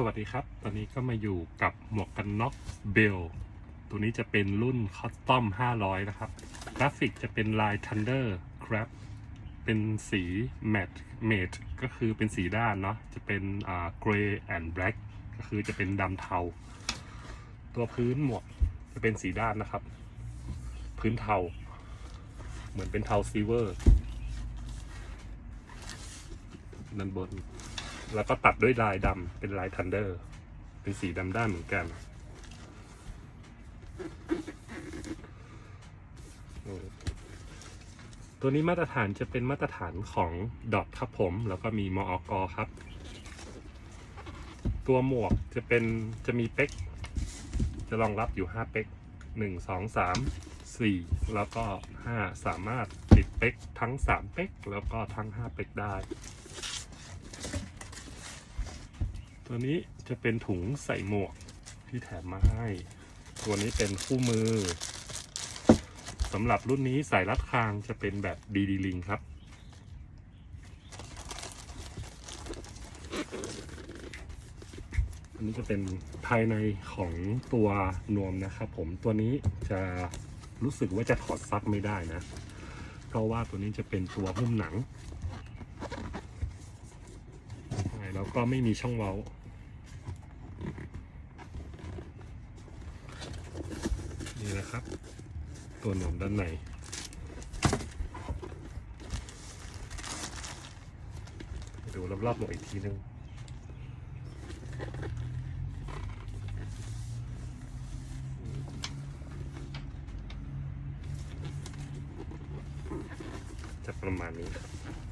สวัสดีครับ ตอนนี้ก็มาอยู่กับหมวกกันน็อกเบล ตัวนี้จะเป็นรุ่นคัสตอม 500 นะครับ กราฟิกจะเป็นลาย Thunder Crab เป็นสีแมทเมทก็คือเป็นสีด้านเนาะ จะเป็นอ่า gray and black ก็คือจะเป็นดำเทา ตัวพื้นหมวกจะเป็นสีด้านนะครับ พื้นเทา เหมือนเป็นเทาซิลเวอร์ด้านบน แล้วก็ตัดด้วยลายดำเป็นลายทันเดอร์ เป็นสีดำด้านเหมือนกันตัวนี้มาตรฐานจะเป็นมาตรฐานของดอทครับผม แล้วก็มีมออกครับ ตัวหมวกจะเป็นจะมีเป็กจะรองรับอยู่ 5 เป็ก1 2 3 4 แล้วก็ 5 สามารถติดเป็กทั้ง 3 เป็กแล้วก็ทั้ง 5 เป็กได้ ตัวนี้จะเป็นถุงใส่หมวกที่แถมมาให้ ตัวนี้เป็นคู่มือสำหรับรุ่นนี้ใส่รัดคางจะเป็นแบบดีดีลิงครับ อันนี้จะเป็นภายในของตัวนวมนะครับผมตัวนี้จะรู้สึกว่าจะถอดซักไม่ได้นะ เพราะว่าตัวนี้จะเป็นตัวหุ้มหนัง แล้วก็ไม่มีช่องเว้า นี่นะครับ ตัวหนวมด้านในดูรอบๆหมวกอีกทีนึงจะประมาณนี้ครับ